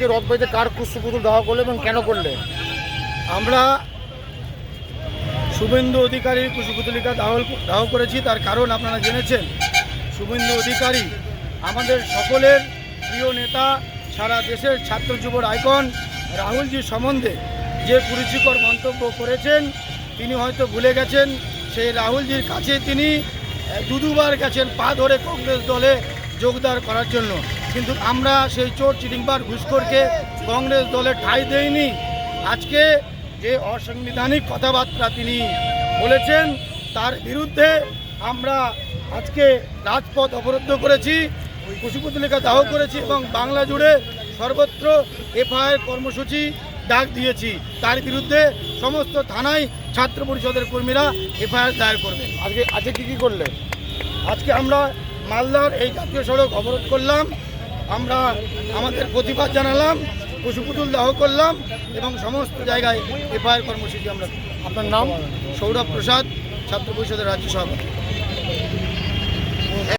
আজকে রথবাড়িতে কার পুষ্পপুতুল দাহ করলে এবং কেন করলে? আমরা শুভেন্দু অধিকারীর কুশপুতলিকা দাহ দাহ করেছি তার কারণ আপনারা জেনেছেন। শুভেন্দু অধিকারী আমাদের সকলের প্রিয় নেতা সারা দেশের ছাত্র যুবর আইকন রাহুলজি সম্বন্ধে যে কুরুচিকর মন্তব্য করেছেন তিনি হয়তো ভুলে গেছেন সেই রাহুলজির কাছে তিনি আহ, দু দুবার গেছেন পা ধরে কংগ্রেস দলে যোগদান করার জন্য। কিন্তু আমরা সেই চোর চিটিংবার ঘুষখোরকে কংগ্রেস দলে ঠাঁই দেইনি। আজকে যে অসাংবিধানিক কথাবার্তা তিনি বলেছেন তার বিরুদ্ধে আমরা আজকে রাজপথ অবরুদ্ধ করেছি কুশিপুতলিকা দাহ করেছি এবং বাংলা জুড়ে সর্বত্র এফআইআর কর্মসূচি ডাক দিয়েছি। তার বিরুদ্ধে সমস্ত থানায় ছাত্র পরিষদের কর্মীরা এফআইআর দায়ের করবেন আজকে আজকে কী কী করলে? আজকে আমরা মালদার এই জাতীয় সড়ক অবরোধ করলাম আমরা আমাদের প্রতিবাদ জানালাম পশুপুতুল দাহ করলাম এবং সমস্ত জায়গায় এফআইআর কর্মসূচি আমরা আপনার নাম সৌরভ প্রসাদ, ছাত্র পরিষদের রাজ্য সভাপতি।